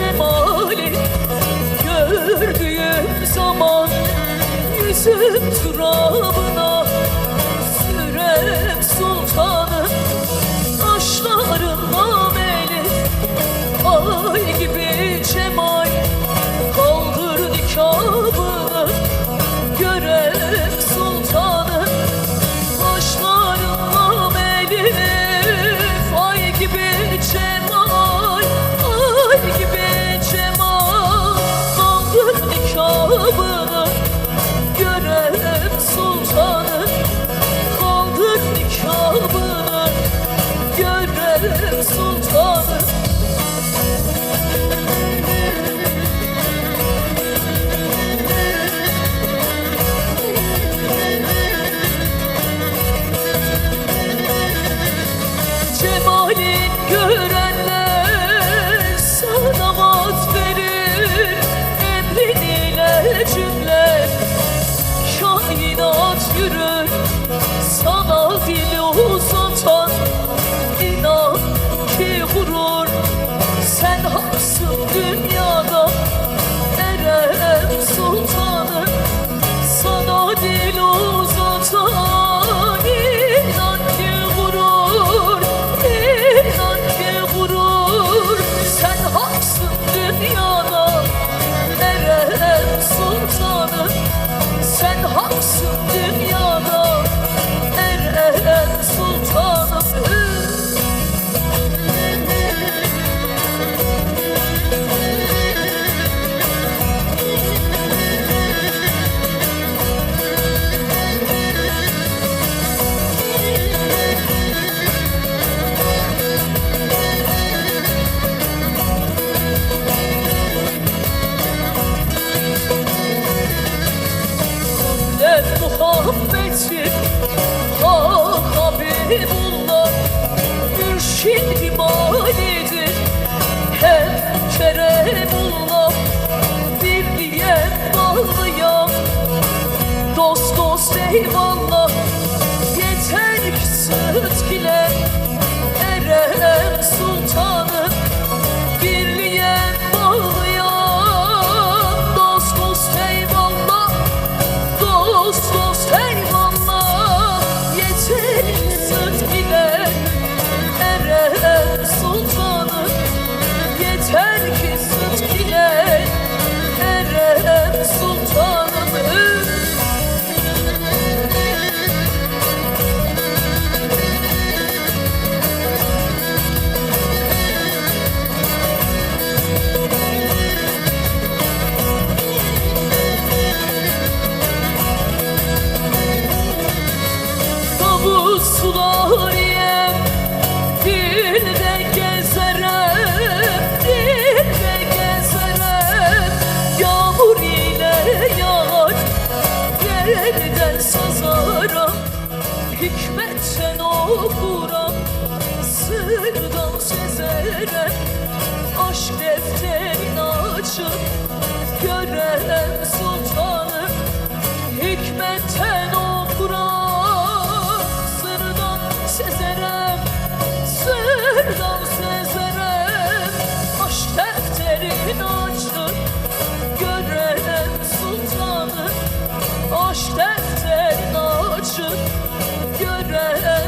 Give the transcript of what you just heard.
cemali gördüğüm zaman Yüzüm turabına gören sohbeti Ha ah Habibullah Mürşid imalidir Hem Keremullah Birliğe bağlayan Dost dost eyvallah keder sazaram Hikmetsen okuram Sırdan sezerem. yeah.